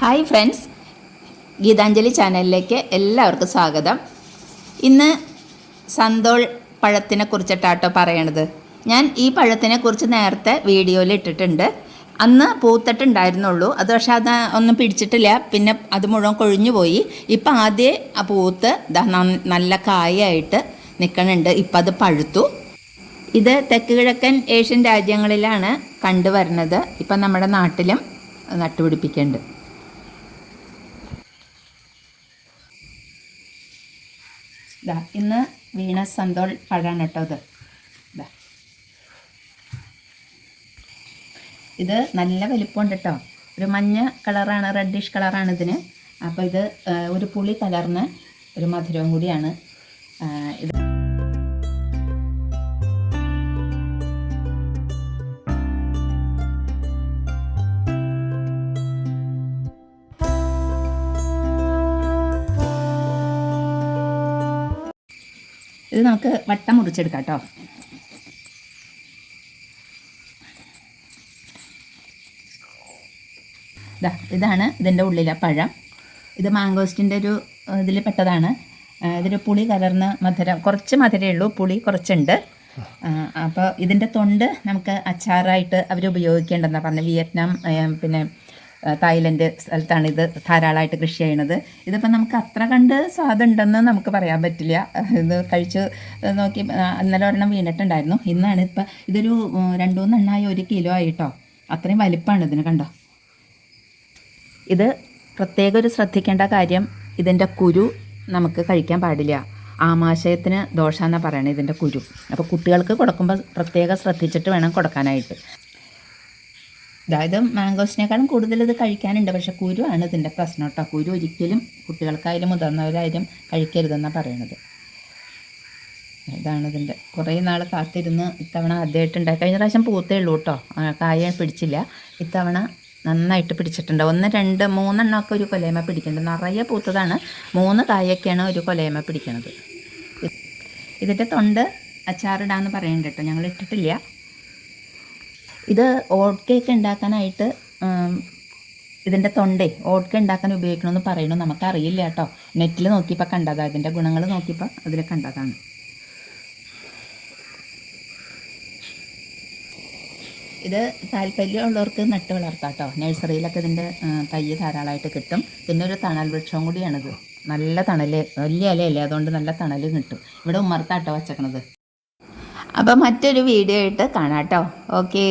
Hi friends. Geethanjali ചാനലിലേക്ക് എല്ലാവർക്കും സ്വാഗതം. ഇന്ന് സന്തോൾ പഴത്തിനെ കുറിച്ചിട്ടാട്ടോ പറയണത്. ഞാൻ ഈ പഴത്തിനെ കുറിച്ച് നേരത്തെ വീഡിയോയിൽ ഇട്ടിട്ടുണ്ട്. അന്ന് പൂത്തിട്ടുണ്ടായിരുന്നുള്ളൂ. അത് പക്ഷെ അത് ഒന്നും പിടിച്ചിട്ടില്ല. പിന്നെ അത് മുഴുവൻ കൊഴിഞ്ഞു പോയി. ഇപ്പം ആദ്യം ആ പൂത്ത് നല്ല കായായിട്ട് നിൽക്കണുണ്ട് ഇപ്പം അത് പഴുത്തു. ഇത് തെക്ക് കിഴക്കൻ ഏഷ്യൻ രാജ്യങ്ങളിലാണ് കണ്ടുവരുന്നത്. ഇപ്പം നമ്മുടെ നാട്ടിലും നട്ടുപിടിപ്പിക്കുന്നുണ്ട്. ദാ ഇന്ന് വീണ സന്തോൾ പഴമാണ് കേട്ടോ ഇത്. ഇതാ ഇത് നല്ല വലിപ്പമുണ്ട് കേട്ടോ. ഒരു മഞ്ഞ കളറാണ് റെഡിഷ് കളറാണ് ഇതിന്. അപ്പോൾ ഇത് ഒരു പുളി കലർന്ന് ഒരു മധുരവും കൂടിയാണ് ഇത്. ഇത് നമുക്ക് വട്ടം മുറിച്ചെടുക്കാം കേട്ടോ. ഇതാ ഇതാണ് ഇതിന്റെ ഉള്ളിലെ പഴം. ഇത് മാങ്കോസ്റ്റിന്റെ ഒരു ഇതിൽ പെട്ടതാണ്. ഇതിൽ പുളി കലർന്ന മധുരം കുറച്ച് മധുരമേ ഉള്ളൂ പുളി കുറച്ചുണ്ട്. അപ്പോൾ ഇതിന്റെ തൊണ്ട് നമുക്ക് അച്ചാറായിട്ട് അവർ ഉപയോഗിക്കേണ്ടെന്നാണ് പറഞ്ഞത്. വിയറ്റ്നാം പിന്നെ തായ്ലൻഡ് സ്ഥലത്താണ് ഇത് ധാരാളമായിട്ട് കൃഷി ചെയ്യണത് ഇതിപ്പോൾ നമുക്ക് അത്ര കണ്ട് സ്വാദുണ്ടെന്ന് നമുക്ക് പറയാൻ പറ്റില്ല. ഇത് കഴിച്ച് നോക്കി ഇന്നലെ ഒരെണ്ണം വീണിട്ടുണ്ടായിരുന്നു. ഇന്നാണ് ഇപ്പം ഇതൊരു രണ്ടു മൂന്നെണ്ണായി ഒരു കിലോ ആയിട്ടോ. അത്രയും വലിപ്പമാണ് ഇതിന് കണ്ടോ? ഇത് പ്രത്യേക ഒരു ശ്രദ്ധിക്കേണ്ട കാര്യം ഇതിന്റെ കുരു നമുക്ക് കഴിക്കാൻ പാടില്ല. ആമാശയത്തിന് ദോഷമെന്നാണ് പറയണത് ഇതിന്റെ കുരു. അപ്പോൾ കുട്ടികൾക്ക് കൊടുക്കുമ്പോൾ പ്രത്യേകം ശ്രദ്ധിച്ചിട്ട് വേണം കൊടുക്കാനായിട്ട്. അതായത് മാംഗോസിനേക്കാളും കൂടുതൽ ഇത് കഴിക്കാനുണ്ട്. പക്ഷെ കുരു ആണ് ഇതിന്റെ പ്രശ്നം കേട്ടോ. കുരു ഒരിക്കലും കുട്ടികൾക്കായാലും മുതിർന്നവരായാലും കഴിക്കരുതെന്നാണ് പറയണത്. ഇതാണ് ഇതിന്റെ. കുറേ നാൾ കാത്തിരുന്ന് ഇത്തവണ ആദ്യമായിട്ടുണ്ടായി കഴിഞ്ഞ പ്രാവശ്യം പൂത്തേ ഉള്ളൂ കേട്ടോ. കായ പിടിച്ചില്ല. ഇത്തവണ നന്നായിട്ട് പിടിച്ചിട്ടുണ്ട്. ഒന്ന് രണ്ട് മൂന്നെണ്ണമൊക്കെ ഒരു കൊലയമ പിടിക്കുന്നുണ്ട്. നിറയെ പൂത്തതാണ്. മൂന്ന് കായൊക്കെയാണ് ഒരു കൊലയമ പിടിക്കുന്നത് ഇതിന്റെ തൊണ്ട് അച്ചാറിടാന്ന് പറയുന്നുണ്ട് കേട്ടോ. ഞങ്ങൾ ഇട്ടിട്ടില്ല. ഇത് ഓട്ട് കേക്ക് ഉണ്ടാക്കാനായിട്ട് ഇതിന്റെ തൊണ്ടേ കേക്ക് ഉണ്ടാക്കാൻ ഉപയോഗിക്കണമെന്ന് പറയണു നമുക്കറിയില്ല കേട്ടോ. നെറ്റിൽ നോക്കിയപ്പോൾ കണ്ടതാണ് ഇതിന്റെ ഗുണങ്ങൾ നോക്കിയപ്പോൾ അതിൽ കണ്ടതാണ്. ഇത് താല്പര്യമുള്ളവർക്ക് നട്ട് വളർത്താം കേട്ടോ. നഴ്സറിയിലൊക്കെ ഇതിന്റെ തയ്യ് ധാരാളമായിട്ട് കിട്ടും. പിന്നെ ഒരു തണൽ വൃക്ഷം കൂടിയാണിത്. നല്ല തണൽ വലിയ ഇലയല്ലേ അതുകൊണ്ട് നല്ല തണൽ കിട്ടും. ഇവിടെ ഉമ്മർത്താട്ടോ വച്ചേക്കണത്. അപ്പോൾ മറ്റൊരു വീഡിയോ ആയിട്ട് കാണാം കേട്ടോ ഓക്കേ